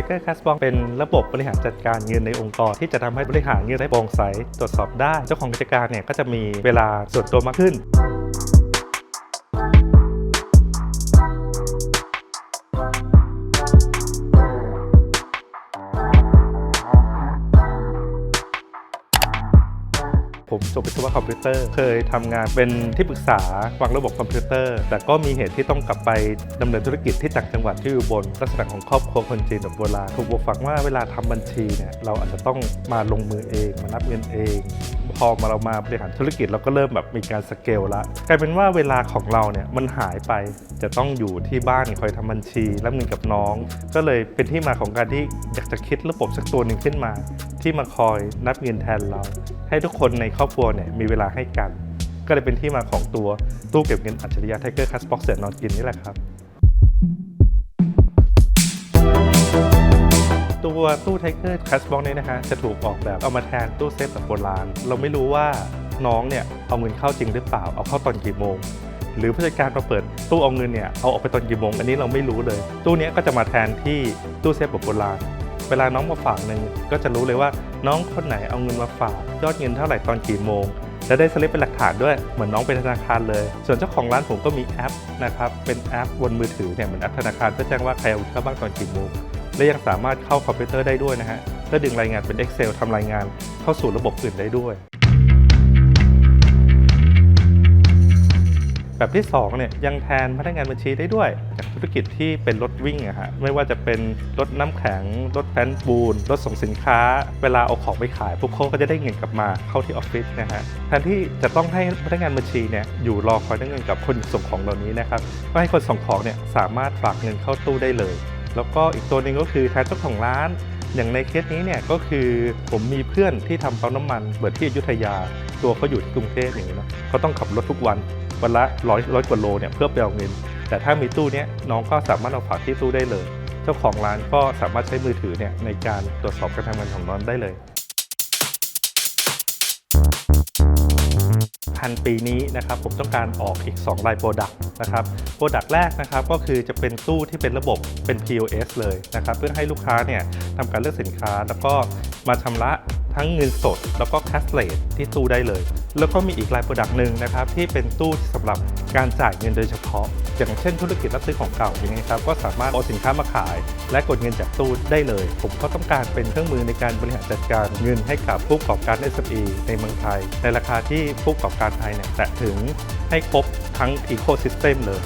Tiger Cash Box เป็นระบบบริหารจัดการเงินในองค์กร ที่จะทำให้บริหารเงินได้โปร่งใส ตรวจสอบได้ เจ้าของกิจการเนี่ยก็จะมีเวลาส่วนตัวมากขึ้น ผมจบวิศวะคอมพิวเตอร์ เคยทำงานเป็นที่ปรึกษาวางระบบคอมพิวเตอร์ แต่ก็มีเหตุที่ต้องกลับไปดำเนินธุรกิจที่ต่างจังหวัดที่อยู่บนลักษณะของครอบครัวคนจีนแบบโบราณถูกปลูกฝังว่าเวลาทำบัญชีเนี่ยเราอาจจะต้องมาลงมือเอง มานับเงินเอง พอมาเรามาบริหารธุรกิจเราก็เริ่มแบบมีการสเกลละกลายเป็นว่าเวลาของเราเนี่ยมันหายไปจะต้องอยู่ที่บ้านคอยทำบัญชีรับเงินกับน้อง ก็เลยเป็นที่มาของการที่อยากจะคิดระบบสักตัวหนึ่งขึ้นมา ที่มาคอยนับเงินแทนเรา ให้ทุกคนในครอบครัวเนี่ยมีเวลาให้กัน ก็เลยเป็นที่มาของตัวตู้เก็บเงินอัจฉริยะ Tiger Cash Box เสือนอนกินนี่แหละครับ ตัวตู้ Tiger Cash Box นี้นะฮะจะถูกออกแบบเอามาแทนตู้เซฟแบบโบราณ เราไม่รู้ว่าน้องเนี่ยเอาเงินเข้าจริงหรือเปล่าเอาเข้าตอนกี่โมงหรือผู้จัดการมาเปิดตู้เอาเงินเนี่ยเอาออกไปตอนกี่โมงอันนี้เราไม่รู้เลย ตู้นี้ก็จะมาแทนที่ตู้เซฟแบบโบราณ เวลาน้องมาฝากเงินก็จะรู้เลยว่าน้องคนไหนเอาเงินมาฝาก ยอดเงินเท่าไหร่ตอนกี่โมง และได้สลิปเป็นหลักฐานด้วยเหมือนน้องเป็นธนาคารเลย ส่วนเจ้าของร้านผมก็มีแอปนะครับเป็นแอปบนมือถือเนี่ยเหมือนแอปธนาคารเพื่อแจ้งว่าใครเอาเข้าบ้างตอนกี่โมงและยังสามารถเข้าคอมพิวเตอร์ได้ด้วยนะฮะเพื่อดึงรายงานเป็น Excel ทำรายงานเข้าสู่ระบบอื่นได้ด้วย แบบที่2เนี่ยยังแทนพนักงานบัญชีได้ด้วย จากธุรกิจที่เป็นรถวิ่งอะฮะไม่ว่าจะเป็นรถน้ำแข็ง รถแป้นปูน รถส่งสินค้า เวลาเอาของไปขายพวกเขาก็จะได้เงินกลับมาเข้าที่ออฟฟิศนะฮะแทนที่จะต้องให้พนักงานบัญชีเนี่ยอยู่รอคอยได้เงินกับคนส่งของเหล่านี้นะครับก็ให้คนส่งของเนี่ยสามารถฝากเงินเข้าตู้ได้เลย แล้วก็อีกตัวหนึ่งก็คือแทนเจ้าของร้าน อย่างในเคสนี้เนี่ยก็คือผมมีเพื่อนที่ทำปั๊มน้ำมันเปิดที่อยุธยา ตัวเขาอยู่ที่กรุงเทพอย่างนี้เนาะเขาต้องขับรถทุกวันวันละร้อยร้อยกว่าโลเนี่ยเพื่อไปเอาเงิน แต่ถ้ามีตู้เนี้ยน้องก็สามารถเอาฝากที่ตู้ได้เลย เจ้าของร้านก็สามารถใช้มือถือเนี่ยในการตรวจสอบการทำงานของน้องได้เลย พันปีนี้นะครับผมต้องการออกอีก 2 รายโปรดักต์นะครับโปรดักต์แรกนะครับก็คือจะเป็นตู้ที่เป็นระบบเป็น POS เลยนะครับเพื่อให้ลูกค้าเนี่ยทำการเลือกสินค้า แล้วก็มาชำระทั้งเงินสด แล้วก็แคชเลสที่ตู้ได้เลย แล้วก็มีอีกรายโปรดักต์หนึ่งนะครับที่เป็นตู้ที่สำหรับการจ่ายเงินโดยเฉพาะ อย่างเช่นธุรกิจรับซื้อของเก่าอย่างนี้ครับก็สามารถเอาสินค้ามาขาย และกดเงินจากตู้ได้เลย ผมก็ต้องการเป็นเครื่องมือในการบริหารจัดการเงินให้กับผู้ประกอบการ SME ในเมืองไทย ในราคาที่ผู้ประกอบการไทยเนี่ยแตะถึงให้ครบทั้งเอโคซิสเต็มเลย